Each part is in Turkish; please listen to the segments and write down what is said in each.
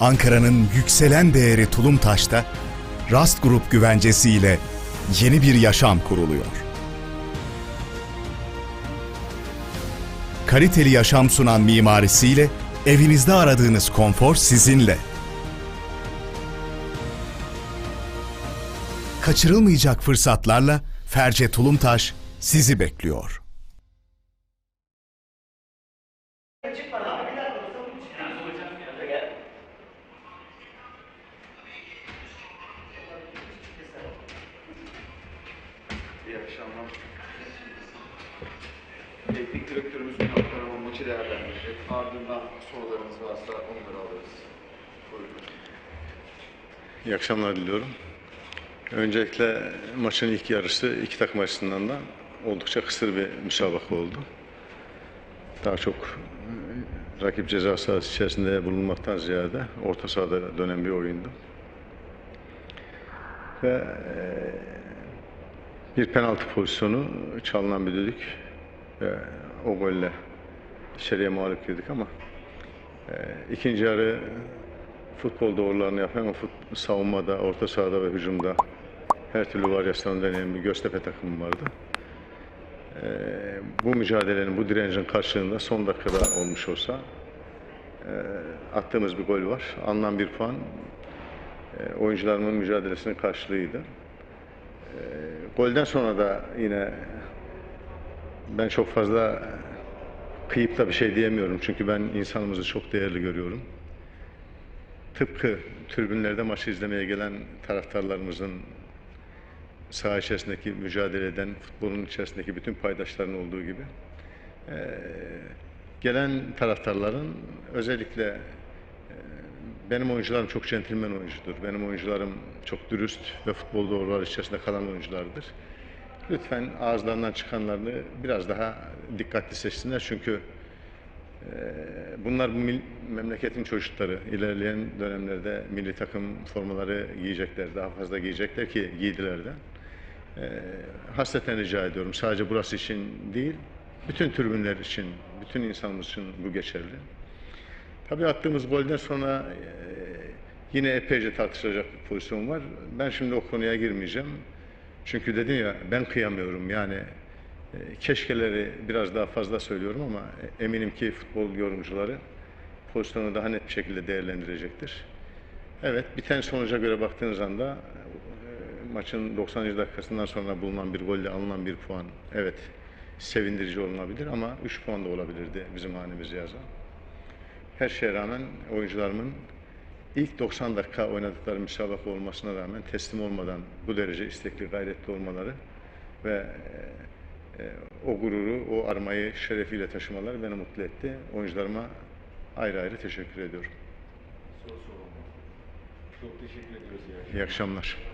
Ankara'nın yükselen değeri Tulumtaş'ta Rast Grup güvencesiyle yeni bir yaşam kuruluyor. Kaliteli yaşam sunan mimarisiyle evinizde aradığınız konfor sizinle. Kaçırılmayacak fırsatlarla Ferce Tulumtaş sizi bekliyor. İyi akşamlar. Teknik direktörümüz Karaman maçı değerlendirecek. Ardından sorularınız varsa onları alırız. Buyurun. İyi akşamlar diliyorum. Öncelikle maçın ilk yarısı iki takım açısından da oldukça kısır bir müsabaka oldu. Daha çok e, rakip ceza sahası içerisinde bulunmaktan ziyade orta sahada dönen bir oyundu. Ve e, bir penaltı pozisyonu çalınan bir düdük ve o golle içeriye mağlup girdik ama e, ikinci yarı futbol doğrularını yapan fut, savunmada, orta sahada ve hücumda her türlü varyasyonu deneyen bir Göztepe takımı vardı. Ee, bu mücadelenin, bu direncin karşılığında son dakikada olmuş olsa e, attığımız bir gol var. Alınan bir puan e, oyuncularımın mücadelesinin karşılığıydı. E, golden sonra da yine ben çok fazla kıyıp da bir şey diyemiyorum. Çünkü ben insanımızı çok değerli görüyorum tıpkı tribünlerde maçı izlemeye gelen taraftarlarımızın saha içerisindeki mücadele eden futbolun içerisindeki bütün paydaşların olduğu gibi eee, gelen taraftarların özellikle benim oyuncularım çok centilmen oyuncudur. Benim oyuncularım çok dürüst ve futbol doğruları içerisinde kalan oyunculardır. Lütfen ağızlarından çıkanlarını biraz daha dikkatli seçsinler çünkü Bunlar bu memleketin çocukları. İlerleyen dönemlerde milli takım formaları giyecekler. Daha fazla giyecekler ki giydiler de. Ee, hasreten rica ediyorum. Sadece burası için değil, bütün tribünler için, bütün insanımız için bu geçerli. Tabii attığımız golden sonra e, yine epeyce tartışılacak bir pozisyon var. Ben şimdi o konuya girmeyeceğim. Çünkü dedim ya ben kıyamıyorum yani e, keşkeleri biraz daha fazla söylüyorum ama eminim ki futbol yorumcuları pozisyonu daha net bir şekilde değerlendirecektir. Evet, biten sonuca göre baktığınız anda e, maçın 90. dakikasından sonra bulunan bir golle alınan bir puan evet sevindirici olunabilir ama 3 puan da olabilirdi bizim hanemize yazan. Her şeye rağmen oyuncularımın ilk 90 dakika oynadıkları müsabaka olmasına rağmen teslim olmadan bu derece istekli, gayretli olmaları ve e, o gururu, o armayı şerefiyle taşımaları beni mutlu etti. Oyuncularıma ayrı ayrı teşekkür ediyorum. Soru sorulma. Çok teşekkür ediyoruz. İyi akşamlar. İyi akşamlar.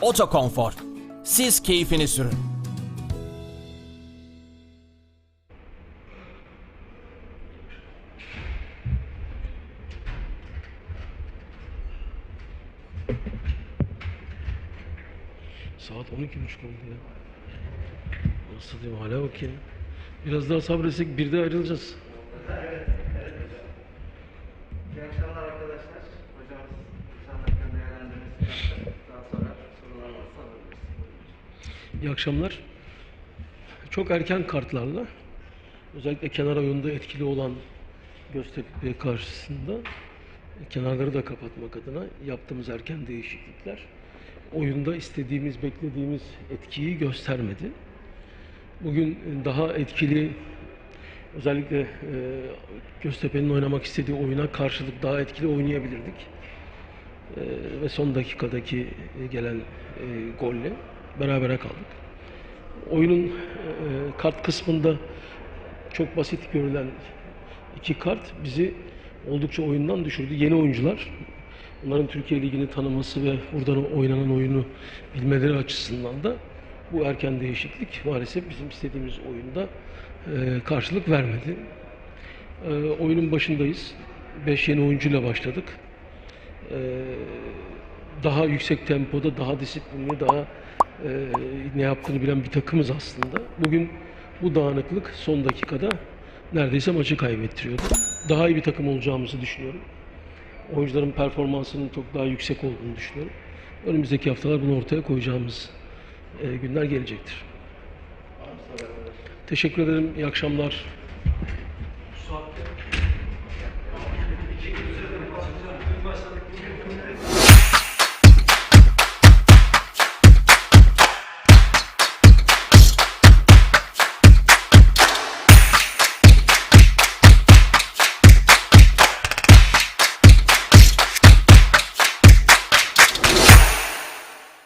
Otokonfor. Siz keyfini sürün. Saat 12.30 oldu ya. Nasıl diyeyim hala bakayım. Biraz daha sabretsek bir de ayrılacağız. İyi akşamlar arkadaşlar. Hocamız Nişan Dakika değerlendirmesi yaptı. Daha sonra sorular varsa alabiliriz. İyi akşamlar. Çok erken kartlarla özellikle kenar oyunda etkili olan Göztepe karşısında kenarları da kapatmak adına yaptığımız erken değişiklikler oyunda istediğimiz, beklediğimiz etkiyi göstermedi. Bugün daha etkili özellikle e, Göztepe'nin oynamak istediği oyuna karşılık daha etkili oynayabilirdik. E, ve son dakikadaki e, gelen e, golle berabere kaldık. Oyunun e, kart kısmında çok basit görülen iki kart bizi oldukça oyundan düşürdü. Yeni oyuncular, onların Türkiye Ligi'ni tanıması ve buradan oynanan oyunu bilmeleri açısından da bu erken değişiklik maalesef bizim istediğimiz oyunda e, karşılık vermedi. E, oyunun başındayız. 5 yeni oyuncuyla başladık. E, daha yüksek tempoda, daha disiplinli, daha e, ne yaptığını bilen bir takımız aslında. Bugün bu dağınıklık son dakikada neredeyse maçı kaybettiriyordu. Daha iyi bir takım olacağımızı düşünüyorum. Oyuncuların performansının çok daha yüksek olduğunu düşünüyorum. Önümüzdeki haftalar bunu ortaya koyacağımız e, günler gelecektir. Teşekkür ederim. İyi akşamlar.